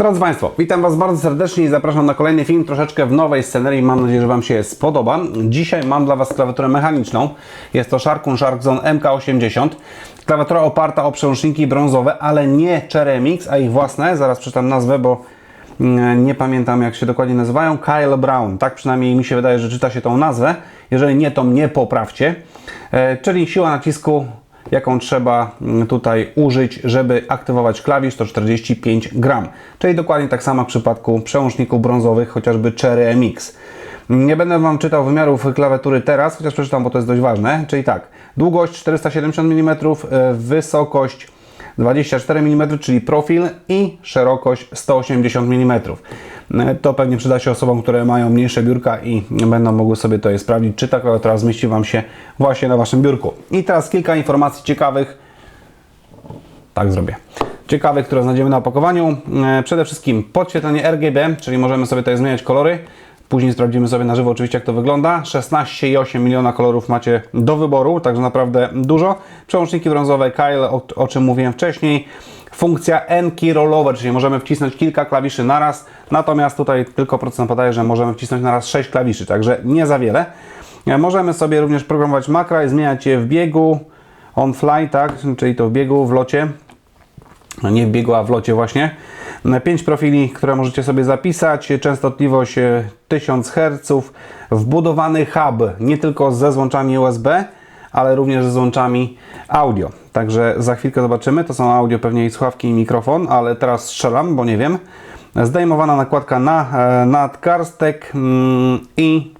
Drodzy Państwo, witam Was bardzo serdecznie i zapraszam na kolejny film, troszeczkę w nowej scenerii. Mam nadzieję, że Wam się spodoba. Dzisiaj mam dla Was klawiaturę mechaniczną. Jest to Sharkun Sharkzone MK80. Klawiatura oparta o przełączniki brązowe, ale nie Cheremix, a ich własne. Zaraz przeczytam nazwę, bo mm, nie pamiętam jak się dokładnie nazywają. Kyle Brown, tak przynajmniej mi się wydaje, że czyta się tą nazwę. Jeżeli nie, to mnie poprawcie. E, czyli siła nacisku jaką trzeba mm, tutaj użyć, żeby aktywować klawisz, to 45 gram. Czyli dokładnie tak samo w przypadku przełączników brązowych, chociażby Cherry MX. Nie będę Wam czytał wymiarów klawiatury teraz, chociaż przeczytam, bo to jest dość ważne. Czyli tak, długość 470 mm, e, wysokość 24 mm, czyli profil i szerokość 180 mm. To pewnie przyda się osobom, które mają mniejsze biurka i będą mogły sobie to sprawdzić, czy ta klawiatura zmieści Wam się właśnie na Waszym biurku. I teraz kilka informacji ciekawych. Tak zrobię. Ciekawych, które znajdziemy na opakowaniu. E, Przede wszystkim podświetlenie RGB, czyli możemy sobie tutaj zmieniać kolory. Później sprawdzimy sobie na żywo oczywiście jak to wygląda. 16,8 miliona kolorów macie do wyboru, także naprawdę dużo. Przełączniki brązowe Kyle, o, o czym mówiłem wcześniej. Funkcja N-Key Rollover, czyli możemy wcisnąć kilka klawiszy naraz, natomiast tutaj tylko procent podaje, że możemy wcisnąć naraz 6 klawiszy, także nie za wiele. E, Możemy sobie również programować makra i zmieniać je w biegu, on fly, tak, czyli to w biegu, w locie nie w biegu, a w locie właśnie. 5 profili, które możecie sobie zapisać, częstotliwość e, 1000 Hz, wbudowany hub, nie tylko ze złączami USB, ale również ze złączami audio. Także za chwilkę zobaczymy, to są audio pewnie i słuchawki i mikrofon, ale teraz strzelam, bo nie wiem. Zdejmowana nakładka na e, nadgarstek mm, i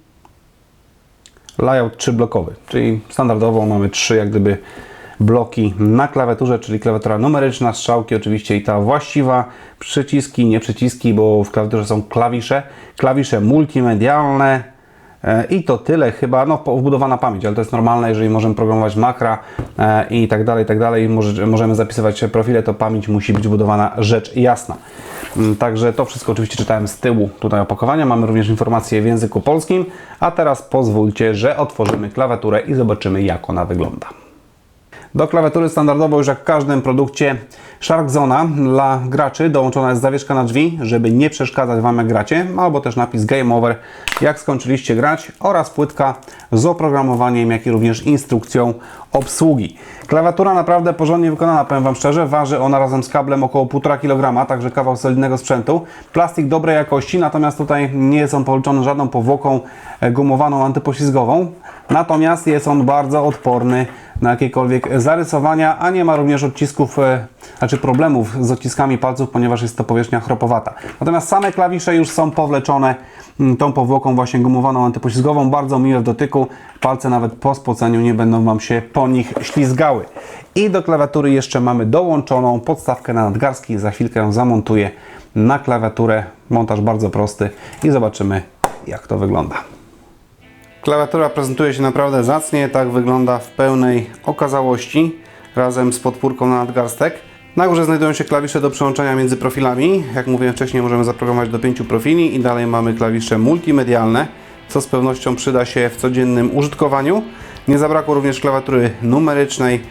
layout 3 blokowy, czyli standardowo mamy trzy jak gdyby bloki na klawiaturze, czyli klawiatura numeryczna, strzałki oczywiście i ta właściwa, przyciski, nie przyciski, bo w klawiaturze są klawisze, klawisze multimedialne e, i to tyle chyba, no wbudowana pamięć, ale to jest normalne, jeżeli możemy programować makra e, i tak dalej, i tak dalej, może, możemy zapisywać profile, to pamięć musi być wbudowana, rzecz jasna. Mm, Także to wszystko oczywiście czytałem z tyłu tutaj opakowania. Mamy również informacje w języku polskim. A teraz pozwólcie, że otworzymy klawiaturę i zobaczymy jak ona wygląda. Do klawiatury standardowo już jak w każdym produkcie Sharkzona dla graczy dołączona jest zawieszka na drzwi, żeby nie przeszkadzać Wam jak gracie, albo też napis Game Over jak skończyliście grać oraz płytka z oprogramowaniem, jak i również instrukcją obsługi. Klawiatura naprawdę porządnie wykonana, powiem Wam szczerze, waży ona razem z kablem około 1,5 kg, także kawał solidnego sprzętu. Plastik dobrej jakości, natomiast tutaj nie jest on połączony żadną powłoką e, gumowaną antypoślizgową, natomiast jest on bardzo odporny na jakiekolwiek zarysowania, a nie ma również odcisków, e, znaczy problemów z odciskami palców, ponieważ jest to powierzchnia chropowata. Natomiast same klawisze już są powleczone mm, tą powłoką właśnie gumowaną antypoślizgową, bardzo miłe w dotyku, palce nawet po spoceniu nie będą Wam się po nich ślizgały. I do klawiatury jeszcze mamy dołączoną podstawkę na nadgarstki, za chwilkę ją zamontuję na klawiaturę, montaż bardzo prosty i zobaczymy jak to wygląda. Klawiatura prezentuje się naprawdę zacnie, tak wygląda w pełnej okazałości, razem z podpórką na nadgarstek. Na górze znajdują się klawisze do przełączania między profilami. Jak mówiłem wcześniej, możemy zaprogramować do 5 profili i dalej mamy klawisze multimedialne, co z pewnością przyda się w codziennym użytkowaniu. Nie zabrakło również klawiatury numerycznej,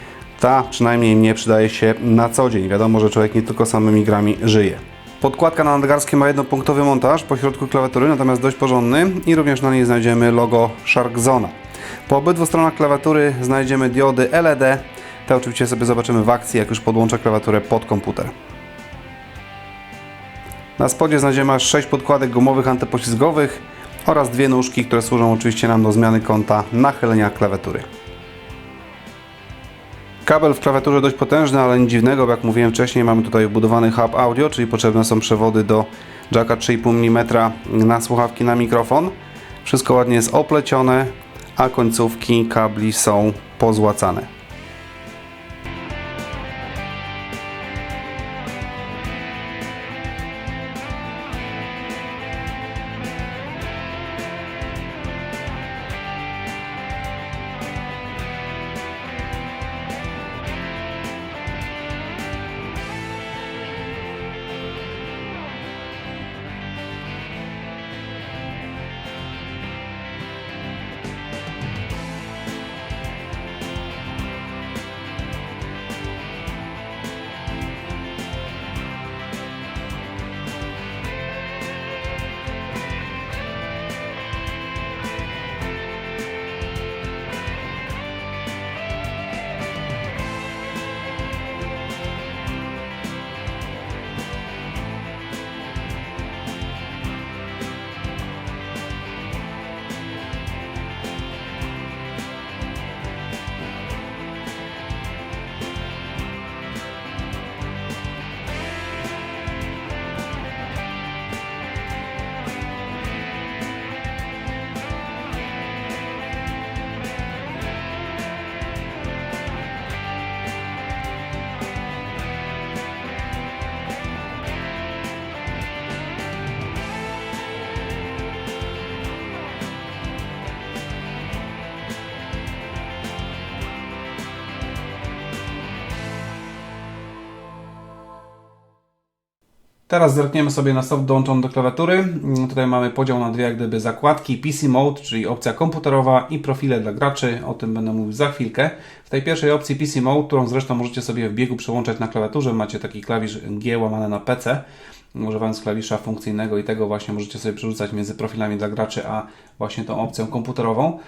ta przynajmniej mnie przydaje się na co dzień. Wiadomo, że człowiek nie tylko samymi grami żyje. Podkładka na nadgarstkie ma jednopunktowy montaż po środku klawiatury, natomiast dość porządny i również na niej znajdziemy logo Sharkzona. Po obydwu stronach klawiatury znajdziemy diody LED. Te oczywiście sobie zobaczymy w akcji, jak już podłączę klawiaturę pod komputer. Na spodzie znajdziemy aż 6 podkładek gumowych antypoślizgowych oraz dwie nóżki, które służą oczywiście nam do zmiany kąta nachylenia klawiatury. Kabel w klawiaturze dość potężny, ale nic dziwnego, bo jak mówiłem wcześniej, mamy tutaj wbudowany hub audio, czyli potrzebne są przewody do jacka 3,5 mm na słuchawki, na mikrofon. Wszystko ładnie jest oplecione, a końcówki kabli są pozłacane. Teraz zerkniemy sobie na soft dołączony do klawiatury. Mm, Tutaj mamy podział na dwie jak gdyby zakładki PC Mode, czyli opcja komputerowa i profile dla graczy. O tym będę mówił za chwilkę. W tej pierwszej opcji PC Mode, którą zresztą możecie sobie w biegu przełączać na klawiaturze, macie taki klawisz G łamane na PC. Używając klawisza funkcyjnego i tego właśnie możecie sobie przerzucać między profilami dla graczy, a właśnie tą opcją komputerową.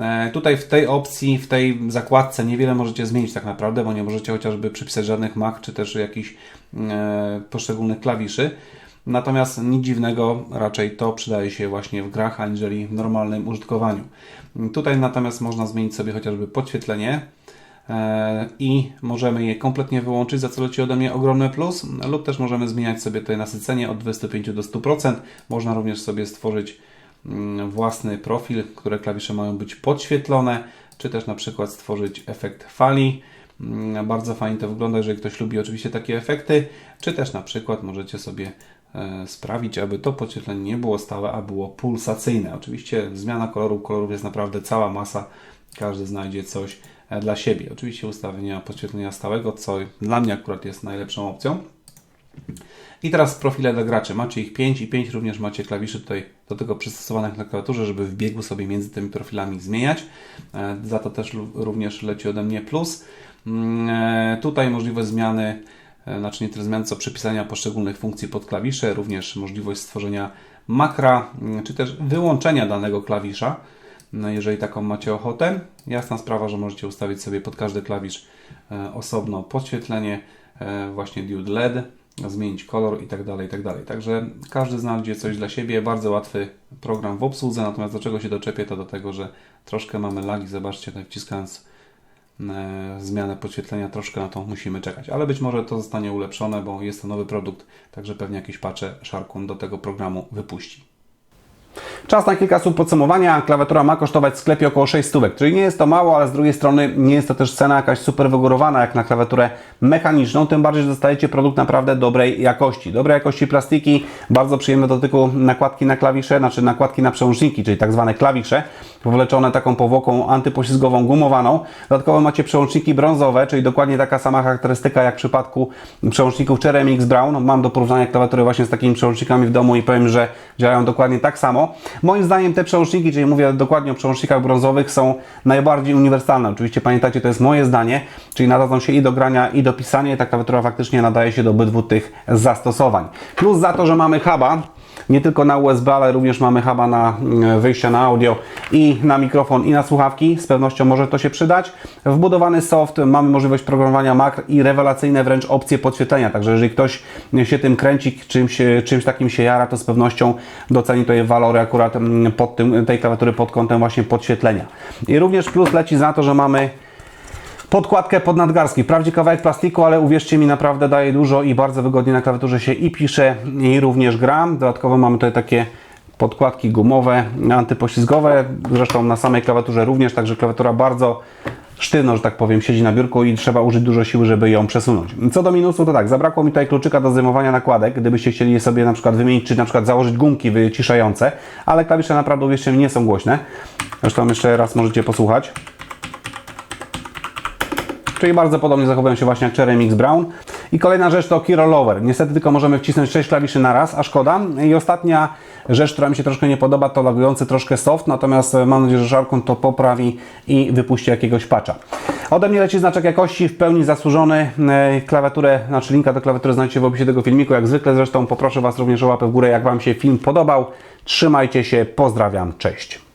E, Tutaj w tej opcji, w tej zakładce niewiele możecie zmienić tak naprawdę, bo nie możecie chociażby przypisać żadnych mak, czy też jakichś e, poszczególnych klawiszy. Natomiast nic dziwnego, raczej to przydaje się właśnie w grach, aniżeli w normalnym użytkowaniu. Tutaj natomiast można zmienić sobie chociażby podświetlenie i możemy je kompletnie wyłączyć, za co leci ode mnie ogromny plus, lub też możemy zmieniać sobie tutaj nasycenie od 25 do 100%. Można również sobie stworzyć mm, własny profil, które klawisze mają być podświetlone, czy też na przykład stworzyć efekt fali. Mm, Bardzo fajnie to wygląda, jeżeli ktoś lubi oczywiście takie efekty, czy też na przykład możecie sobie e, sprawić, aby to podświetlenie nie było stałe, a było pulsacyjne. Oczywiście zmiana koloru, kolorów jest naprawdę cała masa, każdy znajdzie coś e, dla siebie. Oczywiście ustawienia podświetlenia stałego, co dla mnie akurat jest najlepszą opcją. I teraz profile dla graczy. Macie ich 5 i 5 również macie klawiszy tutaj do tego przystosowanych na klawiaturze, żeby w biegu sobie między tymi profilami zmieniać. E, Za to też również leci ode mnie plus. Mm, e, Tutaj możliwość zmiany, e, znaczy nie tyle zmian, co przypisania poszczególnych funkcji pod klawisze, również możliwość stworzenia makra, mm, czy też wyłączenia danego klawisza, no, jeżeli taką macie ochotę. Jasna sprawa, że możecie ustawić sobie pod każdy klawisz e, osobno podświetlenie, e, właśnie diode LED, zmienić kolor i tak dalej, i tak dalej. Także każdy znajdzie coś dla siebie, bardzo łatwy program w obsłudze, natomiast do czego się doczepię, to do tego, że troszkę mamy lagi, zobaczcie, tutaj wciskając e, zmianę podświetlenia, troszkę na to musimy czekać, ale być może to zostanie ulepszone, bo jest to nowy produkt, także pewnie jakieś patche Sharkun do tego programu wypuści. Czas na kilka słów podsumowania. Klawiatura ma kosztować w sklepie około 6 stówek, czyli nie jest to mało, ale z drugiej strony nie jest to też cena jakaś super wygórowana jak na klawiaturę mechaniczną, tym bardziej, że dostajecie produkt naprawdę dobrej jakości. Dobrej jakości plastiki, bardzo przyjemne do dotyku nakładki na klawisze, znaczy nakładki na przełączniki, czyli tak zwane klawisze, powleczone taką powłoką antypoślizgową gumowaną. Dodatkowo macie przełączniki brązowe, czyli dokładnie taka sama charakterystyka jak w przypadku przełączników Cherry MX Brown. Mam do porównania klawiatury właśnie z takimi przełącznikami w domu i powiem, że działają dokładnie tak samo. Moim zdaniem te przełączniki, czyli mówię dokładnie o przełącznikach brązowych, są najbardziej uniwersalne. Oczywiście pamiętajcie, to jest moje zdanie, czyli nadadzą się i do grania, i do pisania i ta klawiatura faktycznie nadaje się do obydwu tych zastosowań. Plus za to, że mamy huba, nie tylko na USB, ale również mamy huba na mm, wyjścia na audio i na mikrofon i na słuchawki. Z pewnością może to się przydać. Wbudowany soft, mamy możliwość programowania makr i rewelacyjne wręcz opcje podświetlenia. Także jeżeli ktoś się tym kręci, czymś, czymś takim się jara, to z pewnością doceni tutaj walory akurat mm, pod tym, tej klawiatury pod kątem właśnie podświetlenia. I również plus leci za to, że mamy podkładkę pod nadgarstki. Wprawdzie kawałek plastiku, ale uwierzcie mi, naprawdę daje dużo i bardzo wygodnie na klawiaturze się i pisze, i również gra. Dodatkowo mamy tutaj takie podkładki gumowe, antypoślizgowe, zresztą na samej klawiaturze również, także klawiatura bardzo sztywno, że tak powiem, siedzi na biurku i trzeba użyć dużo siły, żeby ją przesunąć. Co do minusu, to tak, zabrakło mi tutaj kluczyka do zdejmowania nakładek, gdybyście chcieli je sobie na przykład wymienić, czy na przykład założyć gumki wyciszające, ale klawisze naprawdę, uwierzcie mi, nie są głośne. Zresztą jeszcze raz możecie posłuchać. Czyli bardzo podobnie zachowują się właśnie jak Cherry Mix Brown. I kolejna rzecz to key rollover. Niestety tylko możemy wcisnąć 6 klawiszy na raz, a szkoda. I ostatnia rzecz, która mi się troszkę nie podoba, to lagujący troszkę soft, natomiast e, mam nadzieję, że Sharkun to poprawi i wypuści jakiegoś patcha. Ode mnie leci znaczek jakości, w pełni zasłużony. E, Klawiaturę, znaczy linka do klawiatury znajdziecie w opisie tego filmiku, jak zwykle. Zresztą poproszę Was również o łapę w górę, jak Wam się film podobał. Trzymajcie się, pozdrawiam, cześć.